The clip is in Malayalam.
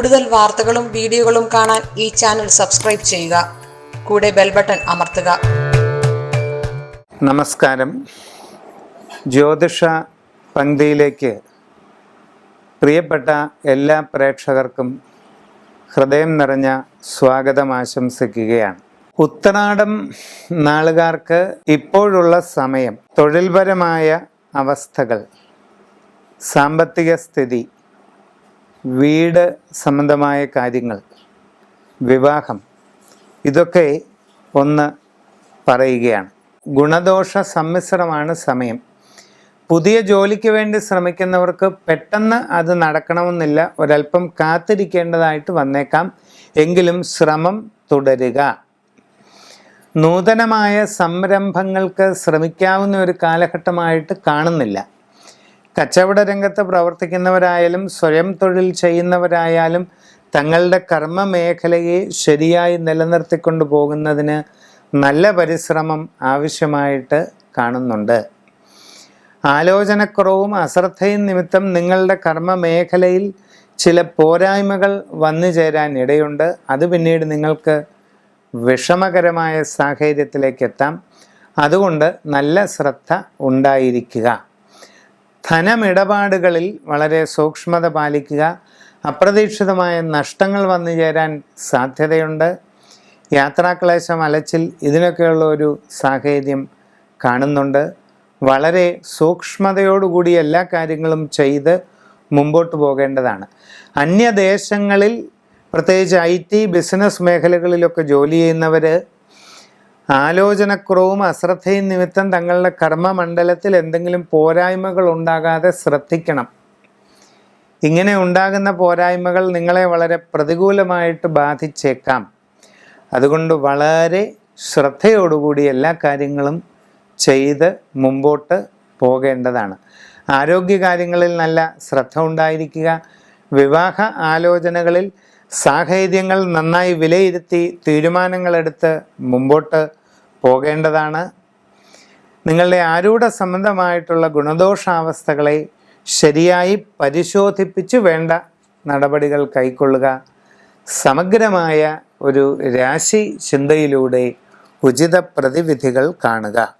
കൂടുതൽ വാർത്തകളും വീഡിയോകളും കാണാൻ ഈ ചാനൽ സബ്സ്ക്രൈബ് ചെയ്യുക. കൂടെ ബെൽ ബട്ടൺ അമർത്തുക. നമസ്കാരം. ജ്യോതിഷ പങ്ക്തിയിലേക്ക് പ്രിയപ്പെട്ട എല്ലാ പ്രേക്ഷകർക്കും ഹൃദയം നിറഞ്ഞ സ്വാഗതം ആശംസിക്കുകയാണ്. ഉത്തരാടം നാളുകാർക്ക് ഇപ്പോഴുള്ള സമയം തൊഴിൽപരമായ അവസ്ഥകൾ സാമ്പത്തിക സ്ഥിതി വീട് സംബന്ധമായ കാര്യങ്ങൾ വിവാഹം ഇതൊക്കെ ഒന്ന് പറയുകയാണ്. ഗുണദോഷ സമ്മിശ്രമാണ് സമയം. പുതിയ ജോലിക്ക് വേണ്ടി ശ്രമിക്കുന്നവർക്ക് പെട്ടെന്ന് അത് നടക്കണമെന്നില്ല. ഒരല്പം കാത്തിരിക്കേണ്ടതായിട്ട് വന്നേക്കാം. എങ്കിലും ശ്രമം തുടരുക. നൂതനമായ സംരംഭങ്ങൾക്ക് ശ്രമിക്കാവുന്ന ഒരു കാലഘട്ടമായിട്ട് കാണുന്നില്ല. കച്ചവട രംഗത്ത് പ്രവർത്തിക്കുന്നവരായാലും സ്വയം തൊഴിൽ ചെയ്യുന്നവരായാലും തങ്ങളുടെ കർമ്മ മേഖലയെ ശരിയായി നിലനിർത്തിക്കൊണ്ടു പോകുന്നതിന് നല്ല പരിശ്രമം ആവശ്യമായിട്ട് കാണുന്നുണ്ട്. ആലോചനക്കുറവും അശ്രദ്ധയും നിമിത്തം നിങ്ങളുടെ കർമ്മ മേഖലയിൽ ചില പോരായ്മകൾ വന്നു ചേരാൻ ഇടയുണ്ട്. അത് പിന്നീട് നിങ്ങൾക്ക് വിഷമകരമായ സാഹചര്യത്തിലേക്ക് എത്താം. അതുകൊണ്ട് നല്ല ശ്രദ്ധ ഉണ്ടായിരിക്കുക. ധനമിടപാടുകളിൽ വളരെ സൂക്ഷ്മത പാലിക്കുക. അപ്രതീക്ഷിതമായ നഷ്ടങ്ങൾ വന്നു ചേരാൻ സാധ്യതയുണ്ട്. യാത്രാക്ലേശം അലച്ചിൽ ഇതിനൊക്കെയുള്ള ഒരു സാഹചര്യം കാണുന്നുണ്ട്. വളരെ സൂക്ഷ്മതയോടുകൂടി എല്ലാ കാര്യങ്ങളും ചെയ്ത് മുമ്പോട്ട് പോകേണ്ടതാണ്. അന്യദേശങ്ങളിൽ പ്രത്യേകിച്ച് ഐ ടി ബിസിനസ് മേഖലകളിലൊക്കെ ജോലി ചെയ്യുന്നവർ ആലോചനക്കുറവും അശ്രദ്ധയും നിമിത്തം തങ്ങളുടെ കർമ്മമണ്ഡലത്തിൽ എന്തെങ്കിലും പോരായ്മകൾ ഉണ്ടാകാതെ ശ്രദ്ധിക്കണം. ഇങ്ങനെ ഉണ്ടാകുന്ന പോരായ്മകൾ നിങ്ങളെ വളരെ പ്രതികൂലമായിട്ട് ബാധിച്ചേക്കാം. അതുകൊണ്ട് വളരെ ശ്രദ്ധയോടുകൂടി എല്ലാ കാര്യങ്ങളും ചെയ്ത് മുമ്പോട്ട് പോകേണ്ടതാണ്. ആരോഗ്യ കാര്യങ്ങളിൽ നല്ല ശ്രദ്ധ ഉണ്ടായിരിക്കുക. വിവാഹ ആലോചനകളിൽ സാഹചര്യങ്ങൾ നന്നായി വിലയിരുത്തി തീരുമാനങ്ങളെടുത്ത് മുമ്പോട്ട് പോകേണ്ടതാണ്. നിങ്ങളുടെ ആരൂഢ സംബന്ധമായിട്ടുള്ള ഗുണദോഷാവസ്ഥകളെ ശരിയായി പരിശോധിപ്പിച്ച് വേണ്ട നടപടികൾ കൈക്കൊള്ളുക. സമഗ്രമായ ഒരു രാശി ചിന്തയിലൂടെ ഉചിത പ്രതിവിധികൾ കാണുക.